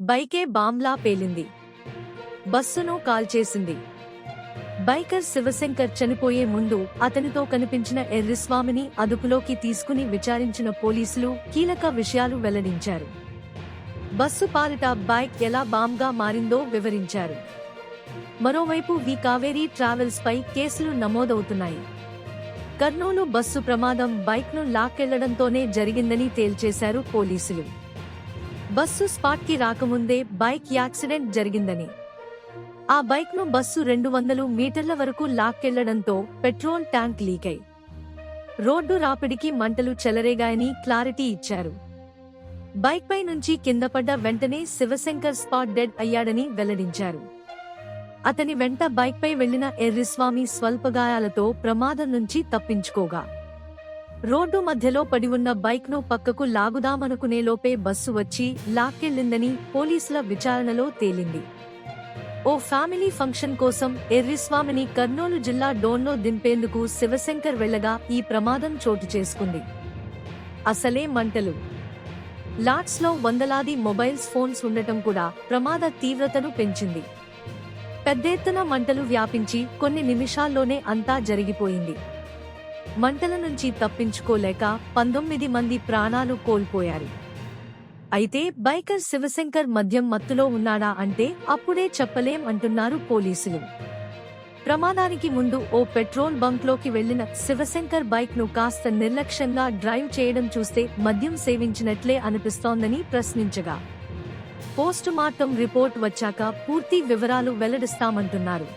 బైకే బాంబ్లా పేలింది. బస్సును కాల్చేసింది. బైకర్ శివశంకర్ చనిపోయే ముందు అతనితో కనిపించిన ఎర్రిస్వామిని అదుపులోకి తీసుకుని విచారించిన పోలీసులు కీలక విషయాలు వెల్లడించారు. బస్సు పాలిట బైక్ ఎలా బాంబ్గా మారిందో వివరించారు. మరోవైపు వి కావేరీ ట్రావెల్స్ పై కేసులు నమోదవుతున్నాయి. కర్నూలు బస్సు ప్రమాదం బైక్ను లాక్కెళ్ళడంతోనే జరిగిందని తేల్చేశారు పోలీసులు. బస్సు స్పాట్కి రాకముందే బైక్ యాక్సిడెంట్ జరిగిందని. ఆ బైక్ను బస్సు రెండు వందలు మీటర్ల వరకు లాక్కెళ్ళడంతో పెట్రోల్ ట్యాంక్ లీకై. రోడ్డు రాపిడికి మంటలు చెలరేగాయని క్లారిటీ ఇచ్చారు. బైక్పై నుంచి కింద పడ్డ వెంటనే శివశంకర్ స్పాట్ డెడ్ అయ్యాడని వెల్లడించారు. అతని వెంట బైక్పై వెళ్ళిన ఎర్రిస్వామి స్వల్ప గాయాలతో ప్రమాదం నుంచి తప్పించుకోగా. రోడ్డు మధ్యలో పడి ఉన్న బైక్ను పక్కకు లాగుదామనుకునేలోపే బస్సు వచ్చి లాక్కెళ్ళిందని పోలీసుల విచారణలో తేలింది. ఓ ఫ్యామిలీ ఫంక్షన్ కోసం ఎర్రిస్వామిని కర్నూలు జిల్లా డోన్లో దింపేందుకు శివశంకర్ వెళ్ళగా ఈ ప్రమాదం చోటు చేసుకుంది. అసలే మంటలు. లాట్స్లో వందలాది మొబైల్స్ ఫోన్స్ ఉండటం కూడా ప్రమాద తీవ్రతను పెంచింది. పెద్ద ఎత్తున మంటలు వ్యాపించి కొన్ని నిమిషాల్లోనే అంతా జరిగిపోయింది. మంటల నుంచి తప్పించుకోలేక పంతొమ్మిది మంది ప్రాణాలు కోల్పోయారు. అయితే బైకర్ శివశంకర్ మద్యం మత్తులో ఉన్నాడా అంటే అప్పుడే చెప్పలేం అంటున్నారు పోలీసులు. ప్రమాదానికి ముందు ఓ పెట్రోల్ బంక్లోకి వెళ్ళిన శివశంకర్ బైక్ను కాస్త నిర్లక్ష్యంగా డ్రైవ్ చేయడం చూస్తే మద్యం సేవించినట్లే అనిపిస్తోందని ప్రశ్నించగా. పోస్టుమార్టం రిపోర్ట్ వచ్చాక పూర్తి వివరాలు వెల్లడిస్తామంటున్నారు.